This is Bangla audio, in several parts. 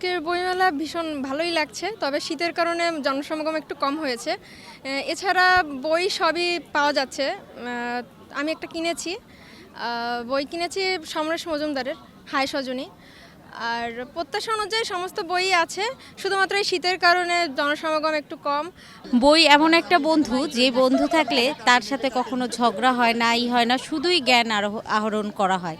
আজকের বইমেলা ভীষণ ভালোই লাগছে, তবে শীতের কারণে জনসমাগম একটু কম হয়েছে। এছাড়া বই সবই পাওয়া যাচ্ছে। আমি একটা কিনেছি। বই কিনেছি সমরেশ মজুমদারের হাই সজনী। আর প্রত্যাশা অনুযায়ী সমস্ত বই আছে শুধুমাত্র এই শীতের কারণে জনসমাগম একটু কম। বই এমন একটা বন্ধু যে বন্ধু থাকলে তার সাথে কখনো ঝগড়া হয় না ই হয় না শুধুই জ্ঞান আরোহ- আহরণ করা হয়।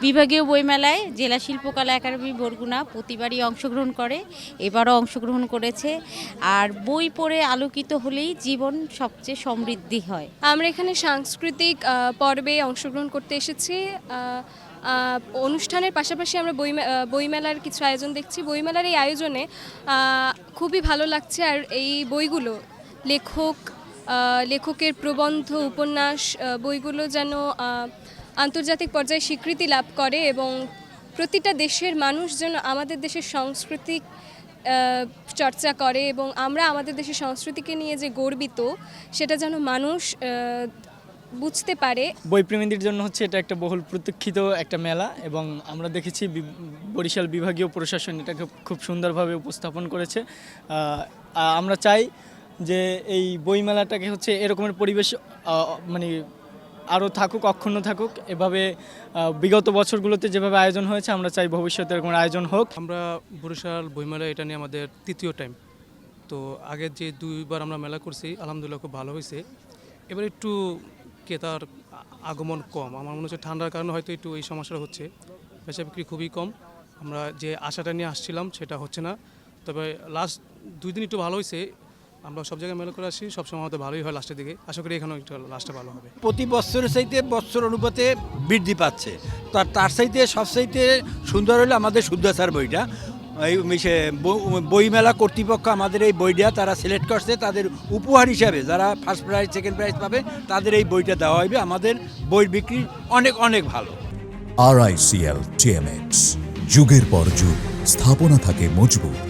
বিভাগীয় বইমেলায় জেলা শিল্পকলা একাডেমি বরগুনা প্রতিবারই অংশগ্রহণ করে এবারও অংশগ্রহণ করেছে। আর বই পড়ে আলোকিত হলেই জীবন সবচেয়ে সমৃদ্ধি হয়। আমরা এখানে সাংস্কৃতিক পর্বে অংশগ্রহণ করতে এসেছি। অনুষ্ঠানের পাশাপাশি আমরা বই বইমেলার কিছু আয়োজন দেখছি। বইমেলার এই আয়োজনে খুবই ভালো লাগছে আর এই বইগুলো, লেখক লেখকের প্রবন্ধ, উপন্যাস বইগুলো যেন আন্তর্জাতিক পর্যায়ে স্বীকৃতি লাভ করে এবং প্রতিটা দেশের মানুষ যেন আমাদের দেশের সাংস্কৃতিক চর্চা করে এবং আমরা আমাদের দেশের সংস্কৃতিকে নিয়ে যে গর্বিত, সেটা যেন মানুষ বুঝতে পারে। বইপ্রেমীদের জন্য হচ্ছে এটা একটা বহুল প্রতীক্ষিত একটা মেলা এবং আমরা দেখেছি বি- বরিশাল বিভাগীয় প্রশাসন এটাকে খুব সুন্দরভাবে উপস্থাপন করেছে। আমরা চাই যে এই বই মেলাটাকে হচ্ছে এরকমের পরিবেশ মানে আরও থাকুক অক্ষুণ্ণ থাকুক। এভাবে বিগত বছরগুলোতে যেভাবে আয়োজন হয়েছে আমরা চাই ভবিষ্যতে এরকম আয়োজন হোক। আমরা বরিশাল বইমেলা এটা নিয়ে আমাদের তৃতীয় টাইম তো আগের যে দুইবার আমরা মেলা করছি আলহামদুলিল্লাহ খুব ভালো হয়েছে। এবার একটু ক্রেতার আগমন কম? আমার মনে হচ্ছে ঠান্ডার কারণে হয়তো একটু এই সমস্যাটা হচ্ছে। বেচা বিক্রি খুবই কম। আমরা যে আশাটা নিয়ে আসছিলাম সেটা হচ্ছে না। তবে লাস্ট দুই দিন একটু ভালো হয়েছে আমরা সব জায়গায় মেলা করে আসি, সবসময় আমাদের ভালোই হয় লাস্টের দিকে। আশা করি এখানেও একটু লাস্টটা ভালো হবে। প্রতি বছরের চাইতে বছর অনুপাতে বৃদ্ধি পাচ্ছে। তার তার চাইতে সব চাইতে সুন্দর হলো আমাদের শুদ্ধাচার বইটা। এই বইমেলা কর্তৃপক্ষ আমাদের এই বইটা তারা সিলেক্ট করছে, তাদের উপহার হিসাবে যারা ফার্স্ট প্রাইজ সেকেন্ড প্রাইজ পাবে, তাদের এই বইটা দেওয়া হবে আমাদের বই বিক্রি অনেক অনেক ভালো। আর আইসিএল টিএমএক্স যুগের পর যুগ, স্থাপনা থাকে মজবুত।